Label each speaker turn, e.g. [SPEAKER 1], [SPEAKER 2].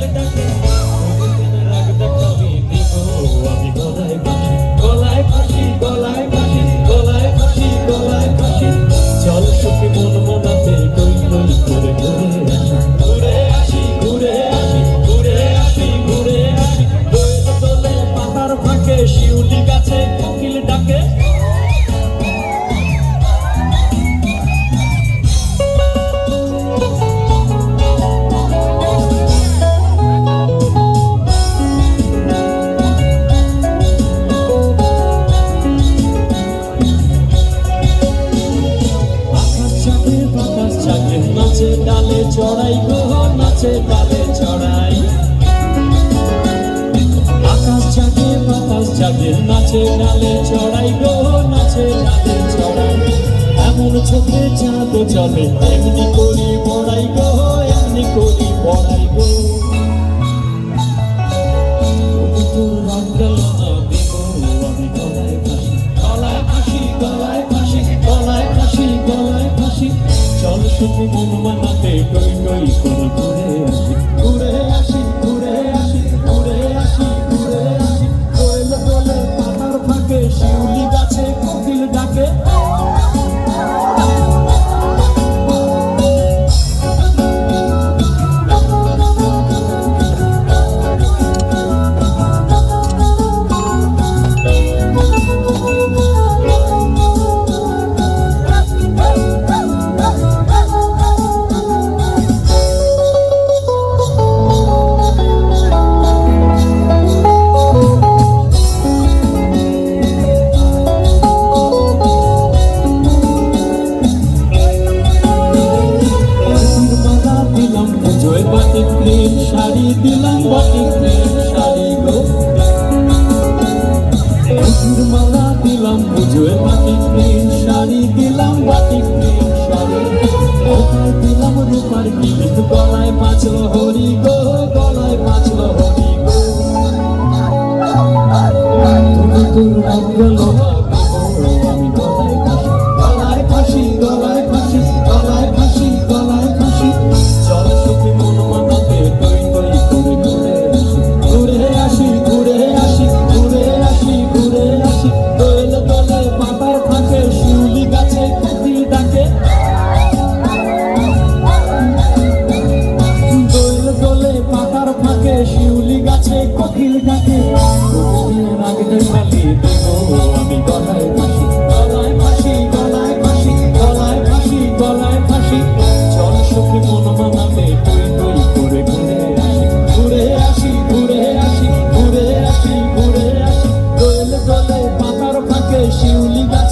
[SPEAKER 1] the dust. নাচে চড়াই গো নাচে ডালে চড়াই। এমন চোখে চাঁদ চলে এমনি করি বড়াই গো, এমনি করি বড়াই গো। তোর রং গেল না দিব আমি গলায় দিলাম বাটি শাড়ি গো। ফুল মালা দিলাম পুজোয় বাটি ক্রিম শাড়ি, দিলাম বাটি ক্রিম শাড়ি কোথায় দিলাম রূপার গিলিত গলায় বাঁচলো হরি গো, গলায় বাঁচলো হরি গো। তুমি তোর রঙ গেল। ঘুরে আসি ঘুরে আসি ঘুরে ঘুরে আসি ঘুরে আসি শিউলি গাছে